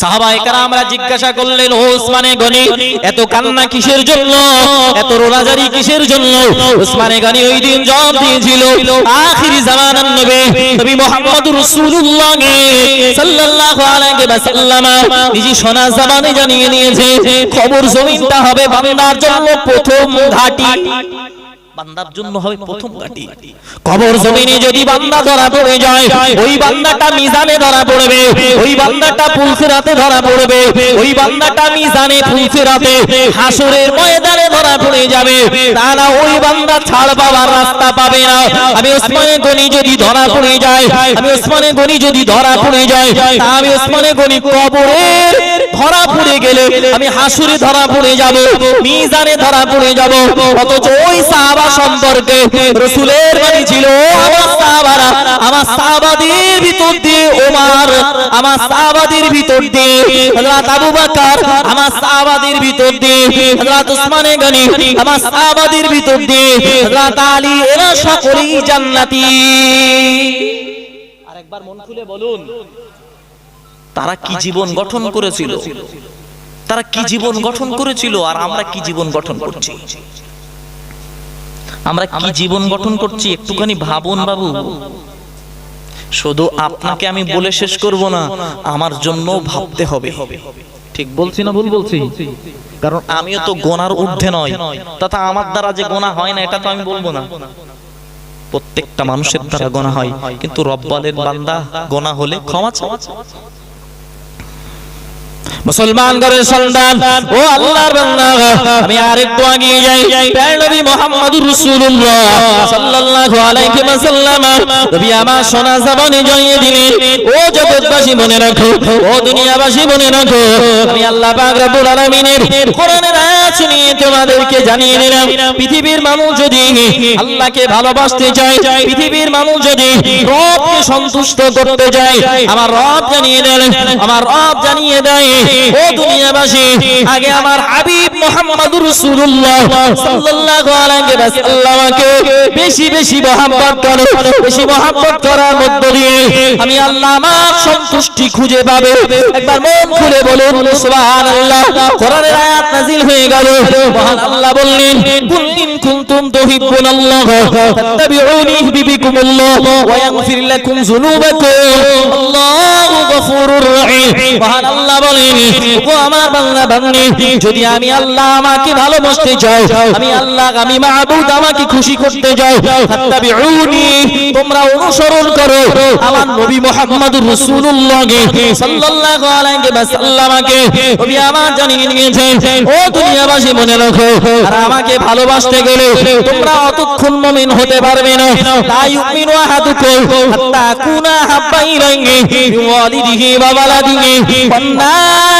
সাহাবায়ে আমরা জিজ্ঞাসা করলেন, ও ওসমানে গনি, এত কান্না কিসের জন্য? এত রোনাজারি কিসের জন্য? ওসমানে গনি ওই দিন জবাব দিয়েছিল, আখিরি জামানার নবী নবী মুহাম্মদুর রাসূলুল্লাহ সাল্লাল্লাহু আলাইহি ওয়াসাল্লাম নিজে শোনা জামানে জানিয়ে নিয়েছে খবর জমিনটা হবে বান্দার জন্য প্রথম ঘাটি। বান্দার জন্য হবে প্রথম ঘাটি কবর জমিনে যদি বান্দা ধরা পড়ে যায় ওই বান্দাটা মিজানে ধরা পড়বে ওই বান্দাটা পুলসিরাতে ধরা পড়বে ওই বান্দাটা মিজানে পুলসিরাতে হাসুরের ময়দানে ধরা পড়ে যাবে। তারা ওই বান্দা ছাড় পাওয়ার রাস্তা পাবে না। আমি ওসমানে গনি যদি ধরা পড়ে যায় আমি ওসমানে গনি যদি ধরা পড়ে যায় আমি ওসমানে গনি কবরের ধরা পড়ে গেলে আমি হাসুরে ধরা পড়ে যাব, মিজানে ধরা পড়ে যাব। অথচ ওই সাহাবা সম্পর্কে রসুলের বাণী ছিল, আমার সাহাবারা, আমার সাহাবাদের ভিতর দিয়ে ওমার, আমার সাহাবাদের ভিতর দিয়ে হযরত আবু বকর, আমার সাহাবাদের ভিতর দিয়ে হযরত উসমানে গনি, আমার সাহাবাদের ভিতর দিয়ে হযরত আলী, এরা সকলেই জান্নাতি। আরেকবার মন খুলে বলুন। তারা কি জীবন গঠন করেছিল? তারা কি জীবন গঠন করেছিল আর আমরা কি জীবন গঠন করছি? আমরা কি জীবন গঠন করছি? একটুখানি ভাবুন বাবু। শুধু আপনাকে আমি বলে শেষ করব না আমার জন্য ভাবতে হবে। ঠিক বলছি না ভুল বলছি? কারণ আমিও তো গোনার ঊর্ধ্বে নয়। তথা আমার দ্বারা যে গোনা হয় না এটা তো আমি বলব না। প্রত্যেকটা মানুষের দ্বারা গোনা হয়। কিন্তু রব্বালের বান্দা গোনা হলে ক্ষমা চাওয়া মুসলমান ঘরের সন্তান। ও আল্লাহর বান্দা, আমি আরেকটু এগিয়ে যাই। প্যার নবী মুহাম্মদুর রাসূলুল্লাহ সাল্লাল্লাহু আলাইহি ওয়াসাল্লাম, নবী আমার সোনা জবানে জানিয়ে দিলেন। ও জগৎবাসী মনে রাখো, ও দুনিয়াবাসী মনে রাখো, আমি আল্লাহ পাক রব্বুল আলামিনের কোরআনের আয়াত শুনিয়ে তোমাদেরকে জানিয়ে দিলাম। পৃথিবীর মানুষ যদি আল্লাহকে ভালোবাসতে চায়, পৃথিবীর মানুষ যদি রবকে সন্তুষ্ট করতে চায়, আমার রব জানিয়ে দেন, আমার রব জানিয়ে দেয় ও দুনিয়াবাসী, আগে আমার হাবিব মুহাম্মদুর রাসূলুল্লাহ সাল্লাল্লাহু আলাইহি ওয়াসাল্লামকে বেশি বেশি মহব্বত করো, বেশি মহব্বত করার মধ্য দিয়ে আমি আল্লাহ আমার সন্তুষ্টি খুঁজে পাবে। একবার মন খুলে বলুন, সুবহানাল্লাহ, কোরআনের আয়াত নাযিল হয়ে গেল। মহান বললেন কুল ইন কুনতুম তুহিব্বুনাল্লাহ, ফাত্তাবিউনি ইহবিবিকুমুল্লাহ ওয়া ইয়াগফির লাকুম যুনুবাকুম। আল্লাহু গফুরুর রহিম। মহান আল্লাহ বলেন ও আমার বাংলা বাংলি যদি আমি আল্লাহ আমাকে ভালোবাসতে চাই, আমি আল্লাহ, আমি মাহবুদ আমাকে খুশি করতে চাই, ফাত্তাবিউনি, তোমরা অনুসরণ করো আমার নবী মুহাম্মদুর রাসূলুল্লাহ সাল্লাল্লাহু আলাইহি ওয়াসাল্লামকে। নবী আমার জানিয়ে দিয়েছেন, ও দুনিয়াবাসী মনে রাখো আর আমাকে ভালোবাসতে গেলে তোমরা অতক্ষণ মুমিন হতে পারবে না। লা ইউমিনু আহাদুকুম হাত্তা কুনা হাব্বা ইলাইহি ওয়ালিদিহি ওয়া ওয়ালাদিহি। ওয়ান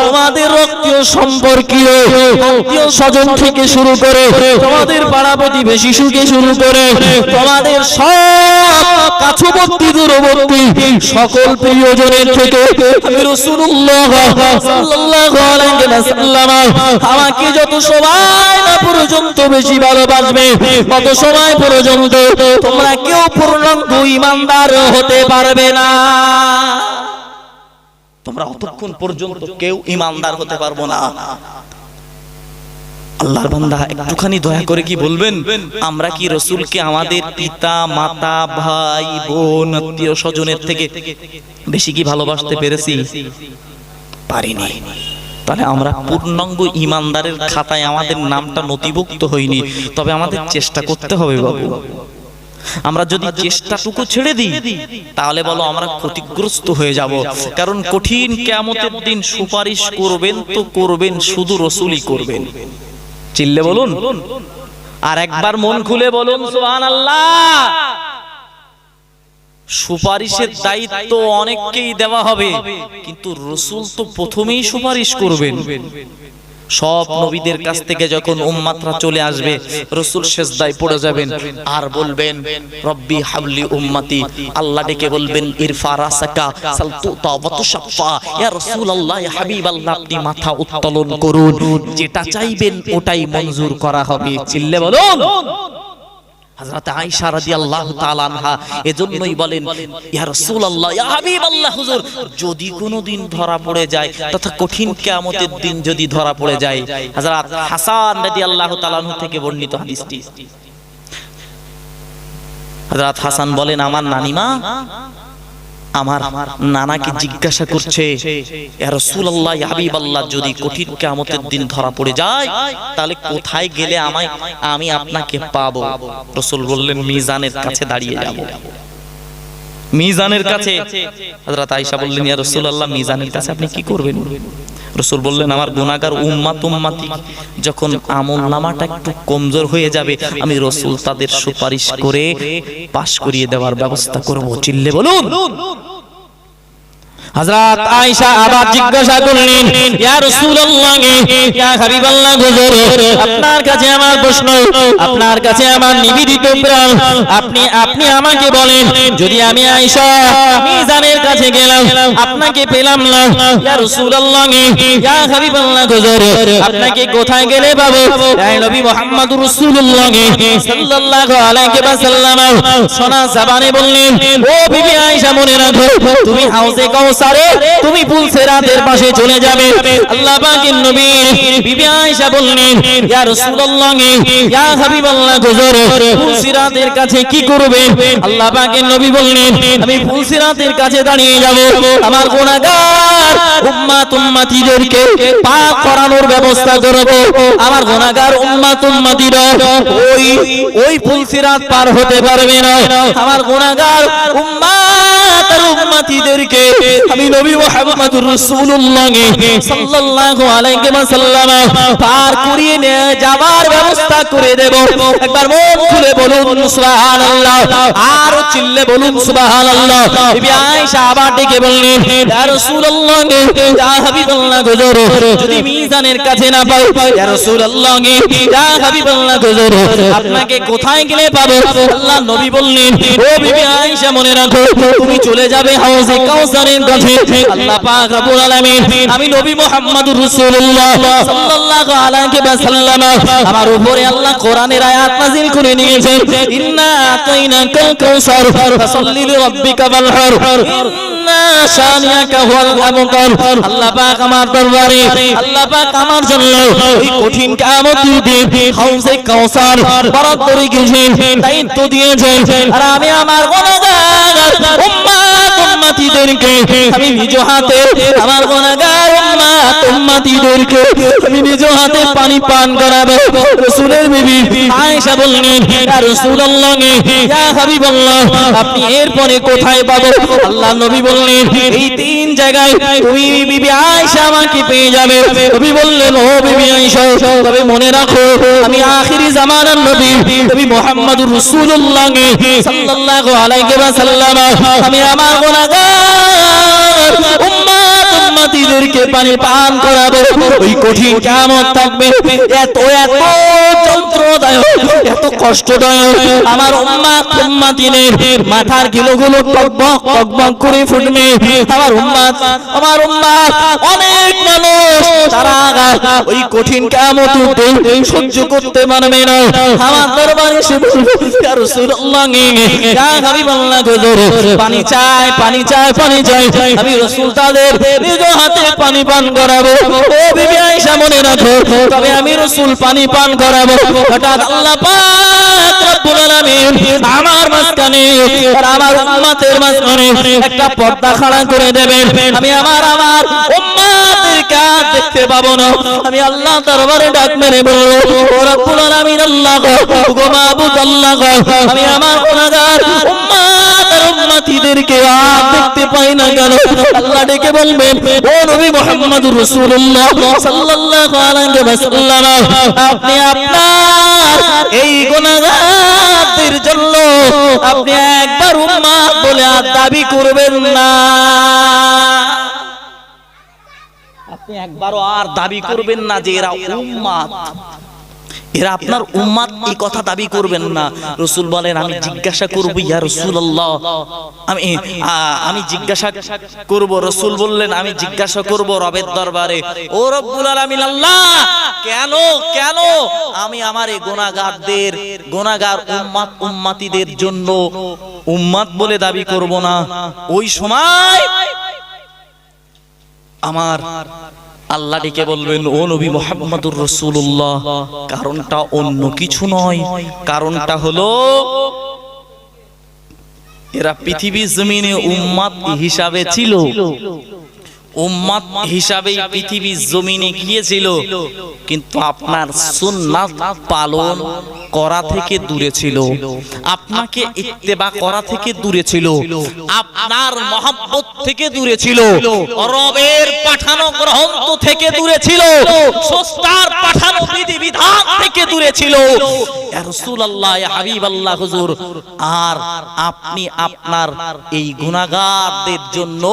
তোমাদের রক্তীয় সম্পর্কীয় আত্মীয় স্বজন থেকে শুরু করে তোমাদের পাড়া প্রতিবেশী থেকে শুরু করে তোমাদের সব কাছবর্তী, দূরবর্তী সকল প্রিয়জনের থেকে আমাকে যত সময় না পর্যন্ত বেশি ভালোবাসবে, তত সময় পর্যন্ত তোমরা কেউ পূর্ণাঙ্গ ঈমানদার হতে পারবে না। তোমরা অতক্ষণ পর্যন্ত কেউ ঈমানদার হতে পারব না। আল্লাহর বান্দা, একটুখানি দয়া করে কি বলবেন? আমরা কি রসুলকে আমাদের পিতা, মাতা, ভাই, বোন, আত্মীয় স্বজনের থেকে বেশি কি ভালোবাসতে পেরেছি? পারিনি। তাহলে আমরা পূর্ণাঙ্গ ইমানদারের খাতায় আমাদের নামটা নথিভুক্ত হইনি। তবে আমাদের চেষ্টা করতে হবে বাবু। আমরা যদি চেষ্টাটুকু ছেড়ে দিই তাহলে বলো আমরা ক্ষতিগ্রস্ত হয়ে যাব। কারণ কঠিন কেয়ামতের দিন সুপারিশ করবেন তো করবেন শুধু রসুলই করবেন। চিল্লে বলুন? আর একবার মন খুলে বলুন সোহান আল্লাহ সুপারিশের দায়িত্ব অনেককেই দেওয়া হবে। কিন্তু রসুল তো প্রথমেই সুপারিশ করবেন। সব নবীদের কাছ থেকে যখন উম্মাতরা চলে আসবে রসুল শেষদায় পড়ে যাবেন। আর বলবেন রব্বি হাবলি উম্মাতি আল্লাহ ডেকে বলবেন ইরফা রাসাকা সালতুতা ইয়া রাসূলুল্লাহ ইয়া হাবিবাল্লাহ আপনি মাথা উত্তোলন করুন। যেটা চাইবেন ওটাই মঞ্জুর করা হবে। চিল্লে বলুন। হযরত আয়েশা রাদিয়াল্লাহু তাআলা আনহা এজন্যই বলেন, ইয়া রাসূলুল্লাহ, ইয়া হাবিবাল্লাহ, হুজুর, যদি ধরা পড়ে যায়, তথা কঠিন কিয়ামতের দিন যদি ধরা পড়ে যায়। হযরত হাসান রাদিয়াল্লাহু তাআলা আনহু থেকে বর্ণিত হাদিসটি। হযরত হাসান বলেন, আমার নানিমা আমার নানাকে জিজ্ঞাসা করছে হাবিবাল্লাহ, যদি কঠিন কেমতের দিন ধরা পড়ে যায়, তাহলে কোথায় গেলে আমায় আমি আপনাকে পাবো? রসুল বললেন, মিজানের কাছে দাঁড়িয়ে যাব। মিজানের কাছে? হযরত আয়েশা বললেন, ইয়া রাসূলুল্লাহ, মিজানের কাছে আপনি কি করবেন? রসুল বললেন, আমার গুণাগার উম্মাত উম্মাতি, যখন আমল নামাটা একটু কমজোর হয়ে যাবে, আমি রসুল তাদের সুপারিশ করে পাশ করিয়ে দেওয়ার ব্যবস্থা করব। চিল্লে বলুন। হযরত আয়েশা আবার জিজ্ঞাসা করলেন, ইয়া রাসূলুল্লাহ, ইয়া হাবিবাল্লাহ হুজুর, আপনার কাছে আমার প্রশ্ন, আপনার কাছে আমার নিবেদিত প্রাণ। আপনি আপনি আমাকে বলেন, যদি আমি আয়েশা মিজানের কাছে গেলাম, আপনাকে পেলাম না, ইয়া রাসূলুল্লাহ, ইয়া হাবিবাল্লাহ হুজুর, আপনাকে কোথায় গেলে পাবো? ইয়া নবী মুহাম্মদুর রাসূলুল্লাহ সাল্লাল্লাহু আলাইহি ওয়াসাল্লাম সোনা জাবানে বললেন, ও বিবি আয়েশা, মনে রাখো, তুমি হাউজে কাউসারে তুমি পুলসেরাতের পাশে চলে যাবে। আল্লাহ পাকের নবী বিবি আয়েশা বললেন, ইয়া রাসূলুল্লাহ, ইয়া হাবিবাল্লাহ, হুজুর পুলসিরাতের কাছে কি করবে? আল্লাহ পাকের নবী বললেন, আমি পুলসিরাতের কাছে দাঁড়িয়ে যাব। আমার গুনাহগার উম্মাত উম্মতিদেরকে পাক করানোর ব্যবস্থা করব। আমার গুনাহগার উম্মাত উম্মতিরা ওই ওই পুলসিরাত পার হতে পারবে না। আমার গুনাহগার উম্মাত আর উম্মতিদেরকে আমি নবী মুহাম্মদুর রাসূলুল্লাহ সাল্লাল্লাহু আলাইহি ওয়াসাল্লাম পার করিয়ে নিয়ে যাওয়ার ব্যবস্থা করে দেব। একবার মন খুলে বলুন, সুবহানাল্লাহ। আর চিল্লে বলুন, সুবহানাল্লাহ। বিবি আয়েশা আবার ডেকে বললেন, ইয়া রাসূলুল্লাহ ইয়া হাবিবাল্লাহ হুজুর যদি মিজানের কাছে না পাই, ইয়া রাসূলুল্লাহ ইয়া হাবিবাল্লাহ হুজুর আপনাকে কোথায় গেলে পাবো? আল্লাহ নবী বললেন, ও বিবি আয়েশা, মনে রাখো, তুমি চলে যাবে হাউজে কাউসারের কাছে। আল্লাহ পাক রব্বুল আলামিন, আমি নবী মুহাম্মদুর রাসূলুল্লাহ সাল্লাল্লাহু আলাইহি ওয়াসাল্লাম, আমার উপরে আল্লাহ কোরআনের আয়াত নাযিল করে নিয়েছেন, ইন্না আতাইনাকাল কাউসার ফাসাল্লি লিরাব্বিকা ওয়ানহার আল্লাহ আমি আমার গুনাহগার উম্মাত উম্মতিদেরকে আমি নিজ হাতে আমার গুনাহগার উম্মাত উম্মতিদেরকে আমি নিজ হাতে পানি পান করাবো। বিবি আয়েশা বললেন, ইয়া রাসূলুল্লাহ ইয়া আপনি এরপরে কোথায় পাবো? নবী বললেন, এই তিন জায়গায় তুমি বিবি আয়েশা আমাকে পেয়ে যাবে। নবী বললেন, ও বিবি আয়েশা, তবে মনে রাখো, আমি আখিরি জামানার নবী নবী মুহাম্মদুর রাসূলুল্লাহ সাল্লাল্লাহু আলাইহি আমি আমার গুনাহগার উম্মাত উম্মতিদেরকে পানি পান করাবো। ওই কঠিন কিয়ামত থাকবে। এত এত যন্ত্রদায়ক এত কষ্টদায়ক। আমার উম্মাত উম্মাতিনের মাথার গিলোগুলো টকবক টকবক করে ফুটবে। আমার উম্মাত আমার উম্মাত অনেক মানুষ তারা ওই কঠিন কিয়ামত সহ্য করতে পারবে না। আমার দরবারে এসে বলবে, ইয়া রাসূলুল্লাহ ইয়া হাবিবাল্লাহ পানি চাই পানি চাই পানি চাই। আমি রাসূল তাদের নিজ হাতে পানি পান করাবো। ও বিবি আয়েশা, মনে রাখো, তবে আমি রাসূল পানি পান করাবো। হঠাৎ আল্লাহ পাক রব্বুল আলামিন আমার মাঝখানে আর আমার উম্মতের একটা পর্দা খাড়া করে দেবেন। আমি আমার আমার উম্মতদেরকে আর দেখতে পাবো না। আমি আল্লাহ দরবারে ডাক মেরে বলব, ও রব্বুল আলামিন, আল্লাহ গো মাবুদ আল্লাহ গো, আমি আমার গুনাহগার উম্মত আর আর দেখতে পাই না কেন? আল্লাহ ডেকে বলবেন ও নবী মুহাম্মদুর রাসূলুল্লাহ সাল্লাল্লাহু আলাইহি ওয়াসাল্লাম, আপনি আপনার এই গুনাহগারদের জন্য আপনি একবার উম্মত বলে আর দাবি করবেন না। আপনি একবারও আর দাবি করবেন না যে এরা উম্মাত এরা আপনার উম্মাত এই কথা দাবি করবেন না। রসুল বলেন আমি জিজ্ঞাসা করব ইয়া রসুল্লাহ আমি আমি জিজ্ঞাসা করব রসুল বললেন আমি জিজ্ঞাসা করব রবের দরবারে। ও রব্বুল আলামিন আল্লাহ! কেন কেন? আমি আমার এই গোনাগারদের গোনাগার উম্মাত উম্মাতিদের জন্য উম্মাত বলে দাবি করব না। ওই সময় আমার আল্লাহ ডেকে বলবেন, ও নবী মোহাম্মদুর রসুল্লাহ কারণটা অন্য কিছু নয়। কারণটা হলো, এরা পৃথিবী জমিনে উম্মাত হিসাবে ছিল। উম্মাত হিসাবে পৃথিবী জমিনে গিয়েছিল। কিন্তু আপনার সুন্নাত পালন করা থেকে দূরে ছিল। আপনাকে ইত্তেবা করা থেকে দূরে ছিল। আপনার মহাব্বত থেকে দূরে ছিল। রবের পাঠানো গ্রন্থ থেকে দূরে ছিল। সস্তার পাঠানো বিধি বিধান থেকে দূরে ছিল। রাসূলুল্লাহ ইয়া হাবিবাল্লাহ হুজুর। আর আপনি আপনার এই গুনাহগারদের জন্য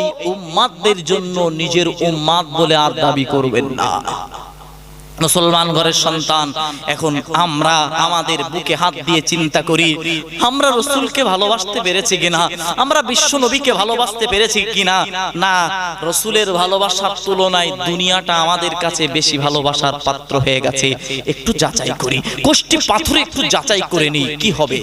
এই উম্মাতদের জন্য নিজের উম্মাত বলে আর দাবি করবেন না। মুসলমান ঘরের সন্তান, এখন আমরা আমাদের বুকে হাত দিয়ে চিন্তা করি, আমরা রসুলকে ভালোবাসতে পেরেছি কিনা? আমরা বিশ্ব নবীকে ভালোবাসতে পেরেছি কিনা? না, রসুলের ভালোবাসার তুলনায় দুনিয়াটা আমাদের কাছে বেশি ভালোবাসার পাত্র হয়ে গেছে। একটু যাচাই করি। কোষ্টি পাথরে একটু যাচাই করে নিই, কি হবে?